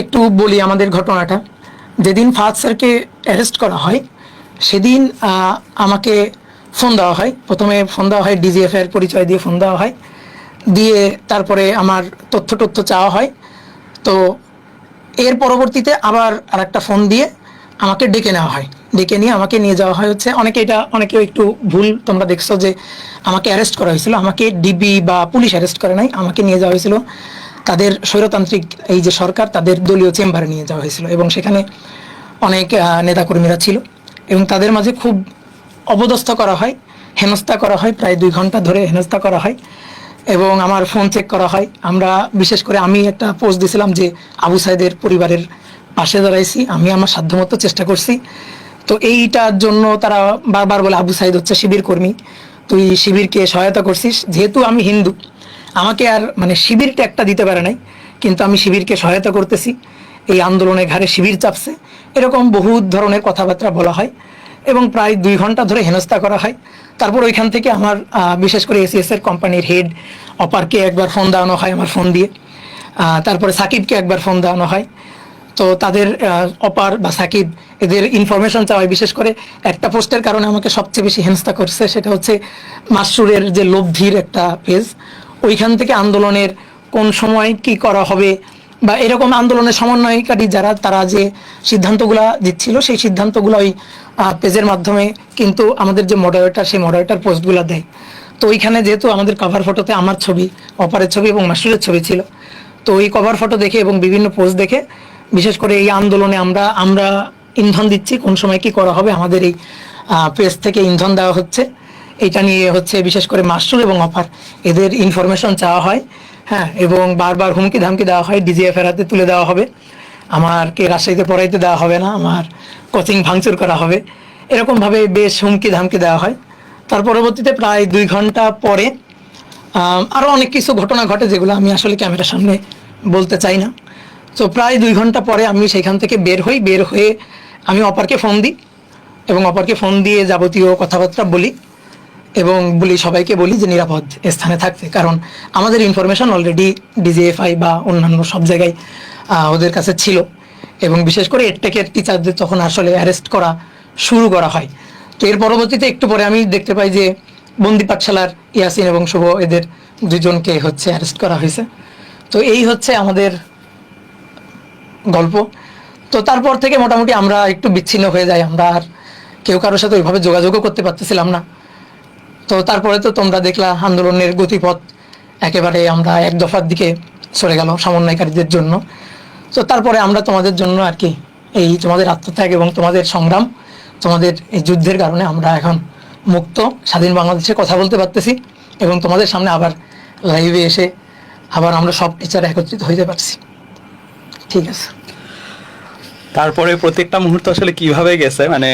একটু বলি আমাদের ঘটনাটা। যেদিন ফাহাদ স্যারকে অ্যারেস্ট করা হয়, সেদিন আমাকে ফোন দেওয়া হয়। প্রথমে ফোন দেওয়া হয় ডিজিএফ এর পরিচয় দিয়ে ফোন দেওয়া হয়। দিয়ে তারপরে আমার তথ্য তথ্য চাওয়া হয়। তো এর পরবর্তীতে আবার আরেকটা ফোন দিয়ে আমাকে ডেকে নেওয়া হয়। ডেকে নিয়ে আমাকে নিয়ে যাওয়া হয় হচ্ছে, অনেকে এটা, অনেকেও একটু ভুল তোমরা দেখছ যে আমাকে অ্যারেস্ট করা হয়েছিল। আমাকে ডিবি বা পুলিশ অ্যারেস্ট করে নাই, আমাকে নিয়ে যাওয়া হয়েছিল। তাদের স্বৈরতান্ত্রিক এই যে সরকার, তাদের দলীয় চেম্বারে নিয়ে যাওয়া হয়েছিল এবং সেখানে অনেক নেতাকর্মীরা ছিল এবং তাদের মাঝে খুব অবদস্থ করা হয়, হেনস্থা করা হয়, প্রায় দুই ঘণ্টা ধরে হেনস্থা করা হয় এবং আমার ফোন চেক করা হয়। আমরা বিশেষ করে আমি একটা পোস্ট দিয়েছিলাম যে আবু সাইদের পরিবারের পাশে দাঁড়াইছি, আমি আমার সাধ্যমতো চেষ্টা করছি। তো এইটার জন্য তারা বারবার বলে, আবু সাইদ হচ্ছে শিবির কর্মী, তুই শিবিরকে সহায়তা করছিস, যেহেতু আমি হিন্দু আমাকে আর মানে শিবিরটা একটা দিতে পারে নাই, কিন্তু আমি শিবিরকে সহায়তা করতেছি। এই আন্দোলনে ঘাড়ে শিবির চাপছে। এরকম বহু ধরনের কথাবার্তা বলা হয় এবং প্রায় দুই ঘণ্টা ধরে হেনস্থা করা হয়। তারপর ওইখান থেকে আমার বিশেষ করে এসিএস এর কোম্পানির হেড অপারকে একবার ফোন দেওয়ানো হয় আমার ফোন দিয়ে। তারপরে সাকিবকে একবার ফোন দেওয়ানো হয়। তো তাদের অপার বা সাকিব এদের ইনফরমেশন চাওয়ায় বিশেষ করে একটা পোস্টের কারণে আমাকে সবচেয়ে বেশি হেনস্থা করছে, সেটা হচ্ছে মাসরুরের যে লব্ধির একটা পেজ ওইখান থেকে আন্দোলনের কোন সময় কি করা হবে বা এরকম আন্দোলনের সমন্বয়কারী যারা, তারা যে সিদ্ধান্তগুলো দিচ্ছিল, সেই সিদ্ধান্তগুলো ওই পেজের মাধ্যমে কিন্তু আমাদের যে মডারেটার সেই মডারেটার পোস্টগুলো দেয়। তো ওইখানে যেহেতু আমাদের কভার ফটোতে আমার ছবি, অপারের ছবি এবং মাসুরের ছবি ছিল, তো ওই কভার ফটো দেখে এবং বিভিন্ন পোস্ট দেখে, বিশেষ করে এই আন্দোলনে আমরা আমরা ইন্ধন দিচ্ছি, কোন সময় কি করা হবে, আমাদের এই পেজ থেকে ইন্ধন দেওয়া হচ্ছে। এটা নিয়ে হচ্ছে বিশেষ করে মাসুর এবং অফার। এদের ইনফরমেশন চাওয়া হয় হ্যাঁ এবং বারবার হুমকি ধামকি দেওয়া হয় ডিজিএফ এর হাতে তুলে দেওয়া হবে। আমারকে রাজশাহীতে পড়াইতে দেওয়া হবে না, আমার কোচিং ভাঙচুর করা হবে। এরকমভাবে বেশ হুমকি ধামকি দেওয়া হয়। তার পরবর্তীতে প্রায় দুই ঘণ্টা পরে আরও অনেক কিছু ঘটনা ঘটে যেগুলো আমি আসলে ক্যামেরার সামনে বলতে চাই না। তো প্রায় দুই ঘণ্টা পরে আমি সেখান থেকে বের হই, বের হয়ে আমি অপারকে ফোন দিই এবং অপারকে ফোন দিয়ে যাবতীয় কথাবার্তা বলি। এবং বলি সবাইকে বলি যে নিরাপদ স্থানে থাকতে, কারণ আমাদের ইনফরমেশন অলরেডি ডিজিএফআই বা অন্যান্য সব জায়গায় ওদের কাছে ছিল। এবং বিশেষ করে এডটেকের টিচারদের তখন আসলে অ্যারেস্ট করা শুরু করা হয়, তো এর পরবর্তীতে একটু পরে আমি দেখতে পাই যে বন্দি পাঠশালার ইয়াসিন এবং শুভ এদের দুজনকে হচ্ছে অ্যারেস্ট করা হয়েছে। তো এই হচ্ছে আমাদের গল্প। তো তারপর থেকে মোটামুটি আমরা একটু বিচ্ছিন্ন হয়ে যাই, আমরা আর কেউ কারোর সাথে ওইভাবে যোগাযোগও করতে পারতেছিলাম না। তো তারপরে তো তোমরা দেখলা আন্দোলনের গতিপথ একেবারে আমরা এক দফার দিকে সরে গেল সমন্বয়কারীদের জন্য। তো তারপরে আমরা তোমাদের জন্য আর কি এই তোমাদের আত্মত্যাগ এবং তোমাদের সংগ্রাম, তোমাদের এই যুদ্ধের কারণে আমরা এখন মুক্ত, স্বাধীন বাংলাদেশে কথা বলতে পারতেছি এবং তোমাদের সামনে আবার লাইভে এসে আবার আমরা সব টিচার একত্রিত হইতে পারছি। ঠিক আছে। তারপরে প্রত্যেকটা মুহূর্ত আসলে কীভাবে গেছে? মানে